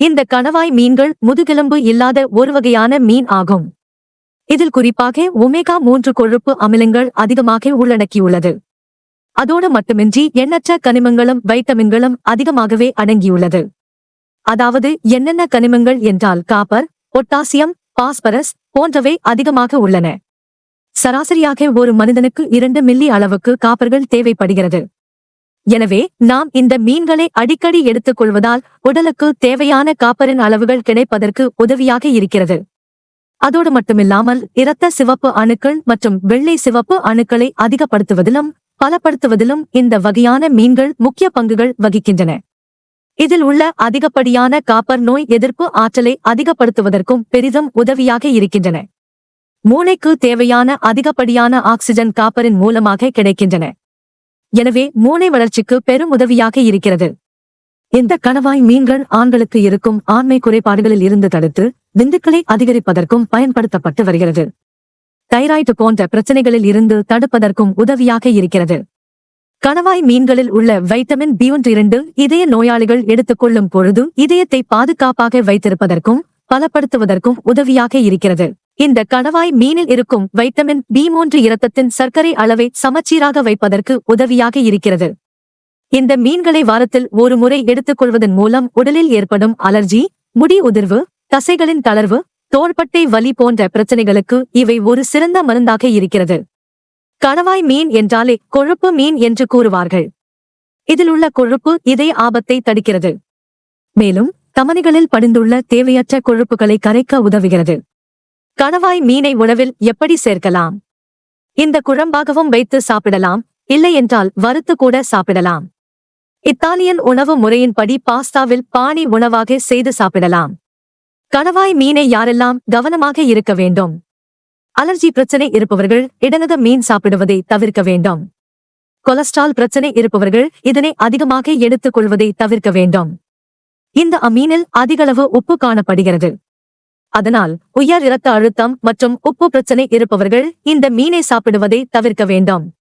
இந்த கணவாய் மீன்கள் முதுகெலும்பு இல்லாத ஒரு வகையான மீன் ஆகும். இதில் குறிப்பாக ஒமேகா மூன்று கொழுப்பு அமிலங்கள் அதிகமாக உள்ளடக்கியுள்ளது. அதோடு மட்டுமின்றி எண்ணற்ற கனிமங்களும் வைட்டமின்களும் அதிகமாகவே அடங்கியுள்ளது. அதாவது என்னென்ன கனிமங்கள் என்றால் காப்பர் பொட்டாசியம் பாஸ்பரஸ் போன்றவை அதிகமாக உள்ளன. சராசரியாக ஒரு மனிதனுக்கு இரண்டு மில்லி அளவுக்கு காப்பர்கள் தேவைப்படுகிறது. எனவே நாம் இந்த மீன்களை அடிக்கடி எடுத்துக் கொள்வதால் உடலுக்கு தேவையான காப்பரின் அளவுகள் கிடைப்பதற்கு உதவியாக இருக்கிறது. அதோடு மட்டுமில்லாமல் இரத்த சிவப்பு அணுக்கள் மற்றும் வெள்ளை சிவப்பு அணுக்களை அதிகப்படுத்துவதிலும் பலப்படுத்துவதிலும் இந்த வகையான மீன்கள் முக்கிய பங்குகள் வகிக்கின்றன. இதில் உள்ள அதிகப்படியான காப்பர் நோய் எதிர்ப்பு ஆற்றலை அதிகப்படுத்துவதற்கும் பெரிதும் உதவியாக இருக்கின்றன. மூளைக்கு தேவையான அதிகப்படியான ஆக்சிஜன் காப்பரின் மூலமாக கிடைக்கின்றன. எனவே மூளை வளர்ச்சிக்கு பெரும் உதவியாக இருக்கிறது. இந்த கணவாய் மீன்கள் ஆண்களுக்கு இருக்கும் ஆண்மை குறைபாடுகளில் இருந்து தடுத்து விந்துக்களை அதிகரிப்பதற்கும் பயன்படுத்தப்பட்டு வருகிறது. தைராய்டு போன்ற பிரச்சனைகளில் இருந்து தடுப்பதற்கும் உதவியாக இருக்கிறது. கணவாய் மீன்களில் உள்ள வைட்டமின் பி ஒன்று இரண்டு இதய நோயாளிகள் எடுத்துக்கொள்ளும் பொழுது இதயத்தை பாதுகாப்பாக வைத்திருப்பதற்கும் பலப்படுத்துவதற்கும் உதவியாக இருக்கிறது. இந்த கணவாய் மீனில் இருக்கும் வைட்டமின் பி மூன்று இரத்தத்தின் சர்க்கரை அளவை சமச்சீராக வைப்பதற்கு உதவியாக இருக்கிறது. இந்த மீன்களை வாரத்தில் ஒரு முறை எடுத்துக்கொள்வதன் மூலம் உடலில் ஏற்படும் அலர்ஜி முடி உதிர்வு தசைகளின் தளர்வு தோள்பட்டை வலி போன்ற பிரச்சனைகளுக்கு இவை ஒரு சிறந்த மருந்தாக இருக்கிறது. கணவாய் மீன் என்றாலே கொழுப்பு மீன் என்று கூறுவார்கள். இதில் உள்ள கொழுப்பு இதய ஆபத்தை தடுக்கிறது. மேலும் தமனிகளில் படிந்துள்ள தேவையற்ற கொழுப்புகளை கரைக்க உதவுகிறது. கணவாய் மீனை உணவில் எப்படி சேர்க்கலாம்? இந்த குழம்பாகவும் வைத்து சாப்பிடலாம் இல்லை என்றால் வறுத்து கூட சாப்பிடலாம். இத்தாலியன் உணவு முறையின்படி பாஸ்தாவில் பாணி உணவாக செய்து சாப்பிடலாம். கணவாய் மீனை யாரெல்லாம் கவனமாக இருக்க வேண்டும்? அலர்ஜி பிரச்சனை இருப்பவர்கள் இடனக மீன் சாப்பிடுவதை தவிர்க்க வேண்டும். கொலஸ்ட்ரால் பிரச்சனை இருப்பவர்கள் இதனை அதிகமாக எடுத்துக் கொள்வதை தவிர்க்க வேண்டும். இந்த அமீனில் அதிகளவு உப்பு காணப்படுகிறது. அதனால் உயர் இரத்த அழுத்தம் மற்றும் உப்பு பிரச்சனை இருப்பவர்கள் இந்த மீனை சாப்பிடுவதை தவிர்க்க வேண்டாம்.